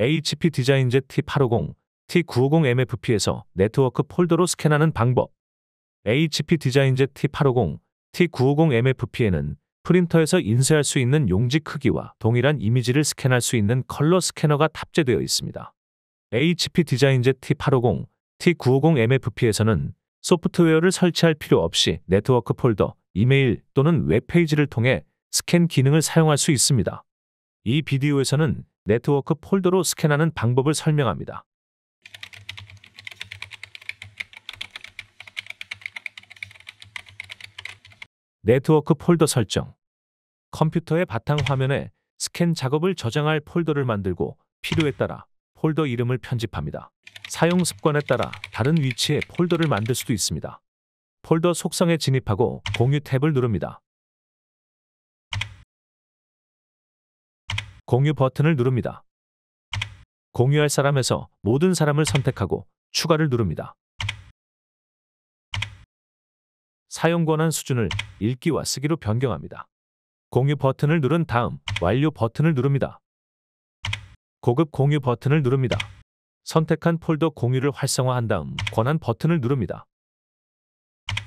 HP 디자인제 T850, T950MFP에서 네트워크 폴더로 스캔하는 방법. HP 디자인제 T850, T950MFP에는 프린터에서 인쇄할 수 있는 용지 크기와 동일한 이미지를 스캔할 수 있는 컬러 스캐너가 탑재되어 있습니다. HP 디자인제 T850, T950MFP에서는 소프트웨어를 설치할 필요 없이 네트워크 폴더, 이메일 또는 웹페이지를 통해 스캔 기능을 사용할 수 있습니다. 이 비디오에서는 네트워크 폴더로 스캔하는 방법을 설명합니다. 네트워크 폴더 설정 컴퓨터의 바탕 화면에 스캔 작업을 저장할 폴더를 만들고 필요에 따라 폴더 이름을 편집합니다. 사용 습관에 따라 다른 위치에 폴더를 만들 수도 있습니다. 폴더 속성에 진입하고 공유 탭을 누릅니다. 공유 버튼을 누릅니다. 공유할 사람에서 모든 사람을 선택하고 추가를 누릅니다. 사용 권한 수준을 읽기와 쓰기로 변경합니다. 공유 버튼을 누른 다음 완료 버튼을 누릅니다. 고급 공유 버튼을 누릅니다. 선택한 폴더 공유를 활성화한 다음 권한 버튼을 누릅니다.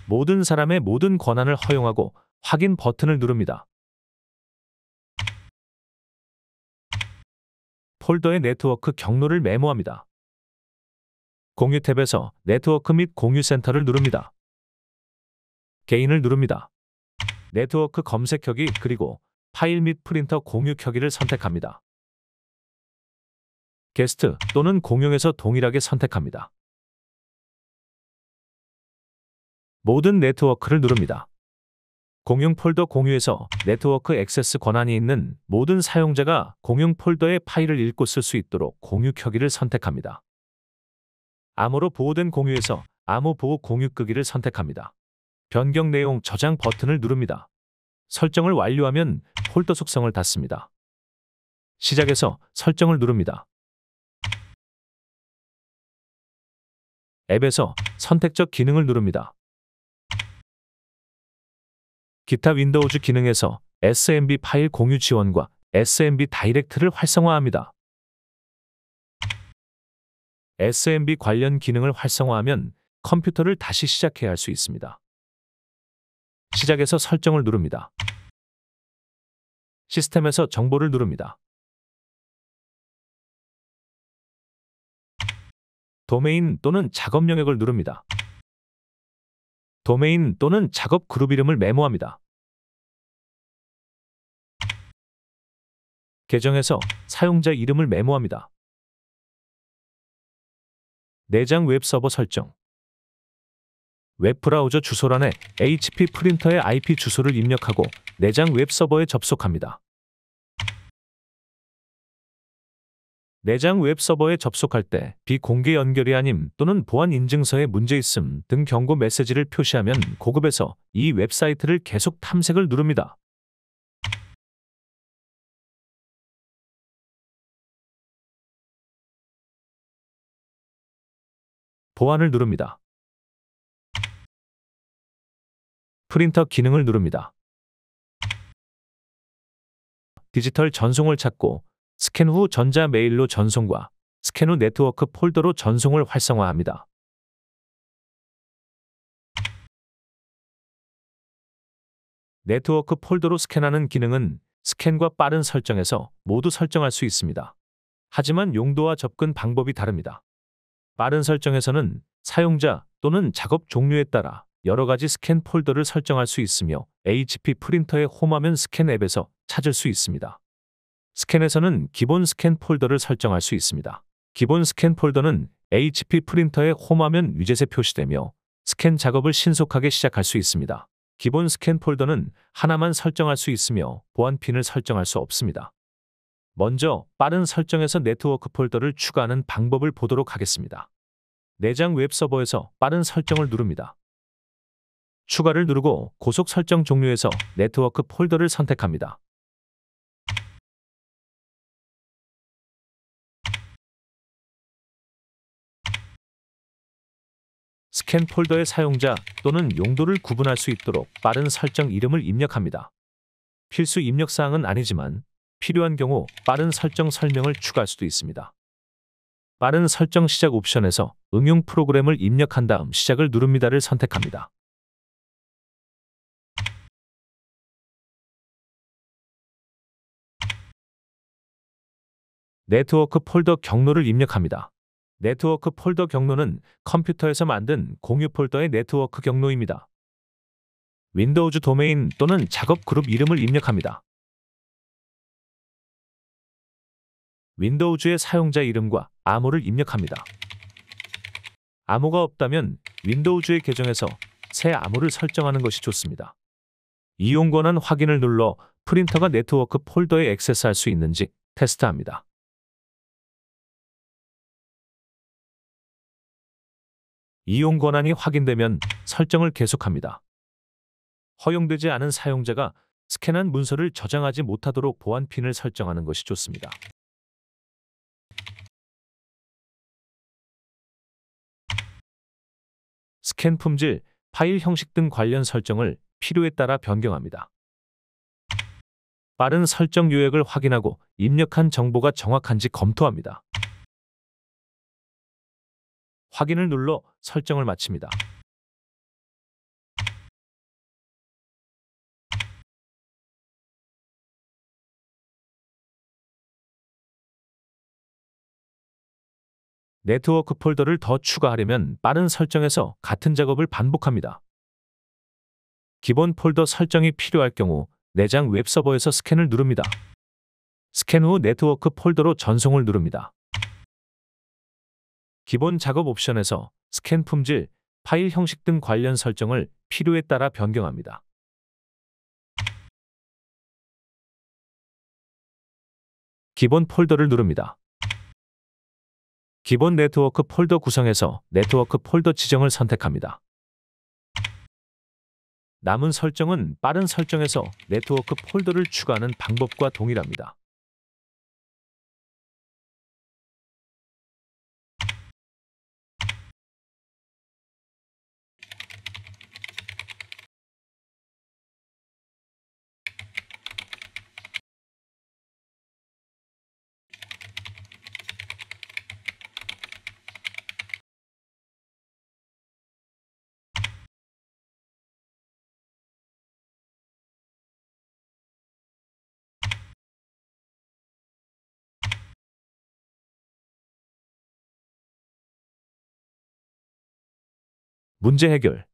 모든 사람의 모든 권한을 허용하고 확인 버튼을 누릅니다. 폴더의 네트워크 경로를 메모합니다. 공유 탭에서 네트워크 및 공유 센터를 누릅니다. 개인을 누릅니다. 네트워크 검색하기 그리고 파일 및 프린터 공유 켜기를 선택합니다. 게스트 또는 공용에서 동일하게 선택합니다. 모든 네트워크를 누릅니다. 공용 폴더 공유에서 네트워크 액세스 권한이 있는 모든 사용자가 공용 폴더의 파일을 읽고 쓸 수 있도록 공유 켜기를 선택합니다. 암호로 보호된 공유에서 암호 보호 공유 끄기를 선택합니다. 변경 내용 저장 버튼을 누릅니다. 설정을 완료하면 폴더 속성을 닫습니다. 시작에서 설정을 누릅니다. 앱에서 선택적 기능을 누릅니다. 기타 윈도우즈 기능에서 SMB 파일 공유 지원과 SMB 다이렉트를 활성화합니다. SMB 관련 기능을 활성화하면 컴퓨터를 다시 시작해야 할 수 있습니다. 시작에서 설정을 누릅니다. 시스템에서 정보를 누릅니다. 도메인 또는 작업 영역을 누릅니다. 도메인 또는 작업 그룹 이름을 메모합니다. 계정에서 사용자 이름을 메모합니다. 내장 웹서버 설정 웹브라우저 주소란에 HP 프린터의 IP 주소를 입력하고 내장 웹서버에 접속합니다. 내장 웹서버에 접속할 때 비공개 연결이 아님 또는 보안 인증서에 문제 있음 등 경고 메시지를 표시하면 고급에서 이 웹사이트를 계속 탐색을 누릅니다. 보안을 누릅니다. 프린터 기능을 누릅니다. 디지털 전송을 찾고 스캔 후 전자 메일로 전송과 스캔 후 네트워크 폴더로 전송을 활성화합니다. 네트워크 폴더로 스캔하는 기능은 스캔과 빠른 설정에서 모두 설정할 수 있습니다. 하지만 용도와 접근 방법이 다릅니다. 빠른 설정에서는 사용자 또는 작업 종류에 따라 여러 가지 스캔 폴더를 설정할 수 있으며 HP 프린터의 홈화면 스캔 앱에서 찾을 수 있습니다. 스캔에서는 기본 스캔 폴더를 설정할 수 있습니다. 기본 스캔 폴더는 HP 프린터의 홈화면 위젯에 표시되며 스캔 작업을 신속하게 시작할 수 있습니다. 기본 스캔 폴더는 하나만 설정할 수 있으며 보안 핀을 설정할 수 없습니다. 먼저 빠른 설정에서 네트워크 폴더를 추가하는 방법을 보도록 하겠습니다. 내장 웹 서버에서 빠른 설정을 누릅니다. 추가를 누르고 고속 설정 종류에서 네트워크 폴더를 선택합니다. 스캔 폴더의 사용자 또는 용도를 구분할 수 있도록 빠른 설정 이름을 입력합니다. 필수 입력 사항은 아니지만 필요한 경우 빠른 설정 설명을 추가할 수도 있습니다. 빠른 설정 시작 옵션에서 응용 프로그램을 입력한 다음 시작을 누릅니다를 선택합니다. 네트워크 폴더 경로를 입력합니다. 네트워크 폴더 경로는 컴퓨터에서 만든 공유 폴더의 네트워크 경로입니다. 윈도우즈 도메인 또는 작업 그룹 이름을 입력합니다. 윈도우즈의 사용자 이름과 암호를 입력합니다. 암호가 없다면 윈도우즈의 계정에서 새 암호를 설정하는 것이 좋습니다. 이용 권한 확인을 눌러 프린터가 네트워크 폴더에 액세스할 수 있는지 테스트합니다. 이용 권한이 확인되면 설정을 계속합니다. 허용되지 않은 사용자가 스캔한 문서를 저장하지 못하도록 보안 핀을 설정하는 것이 좋습니다. 스캔 품질, 파일 형식 등 관련 설정을 필요에 따라 변경합니다. 빠른 설정 요약을 확인하고 입력한 정보가 정확한지 검토합니다. 확인을 눌러 설정을 마칩니다. 네트워크 폴더를 더 추가하려면 빠른 설정에서 같은 작업을 반복합니다. 기본 폴더 설정이 필요할 경우 내장 웹서버에서 스캔을 누릅니다. 스캔 후 네트워크 폴더로 전송을 누릅니다. 기본 작업 옵션에서 스캔 품질, 파일 형식 등 관련 설정을 필요에 따라 변경합니다. 기본 폴더를 누릅니다. 기본 네트워크 폴더 구성에서 네트워크 폴더 지정을 선택합니다. 남은 설정은 빠른 설정에서 네트워크 폴더를 추가하는 방법과 동일합니다. 문제 해결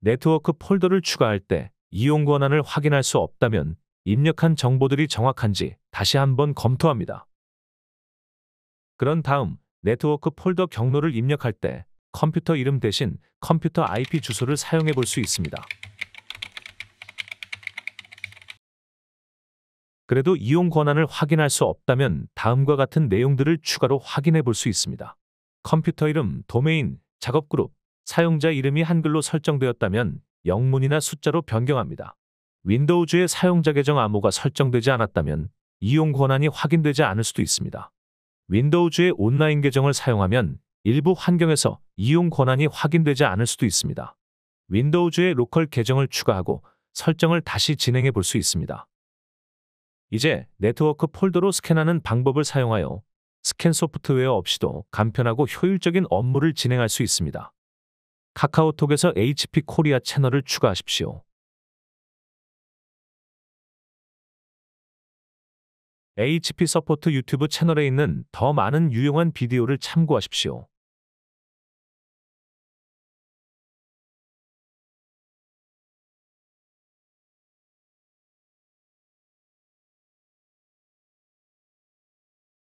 네트워크 폴더를 추가할 때 이용 권한을 확인할 수 없다면 입력한 정보들이 정확한지 다시 한번 검토합니다. 그런 다음 네트워크 폴더 경로를 입력할 때 컴퓨터 이름 대신 컴퓨터 IP 주소를 사용해 볼 수 있습니다. 그래도 이용 권한을 확인할 수 없다면 다음과 같은 내용들을 추가로 확인해 볼 수 있습니다. 컴퓨터 이름, 도메인, 작업 그룹, 사용자 이름이 한글로 설정되었다면 영문이나 숫자로 변경합니다. 윈도우즈의 사용자 계정 암호가 설정되지 않았다면 이용 권한이 확인되지 않을 수도 있습니다. 윈도우즈의 온라인 계정을 사용하면 일부 환경에서 이용 권한이 확인되지 않을 수도 있습니다. 윈도우즈의 로컬 계정을 추가하고 설정을 다시 진행해 볼 수 있습니다. 이제 네트워크 폴더로 스캔하는 방법을 사용하여 스캔 소프트웨어 없이도 간편하고 효율적인 업무를 진행할 수 있습니다. 카카오톡에서 HP 코리아 채널을 추가하십시오. HP 서포트 유튜브 채널에 있는 더 많은 유용한 비디오를 참고하십시오.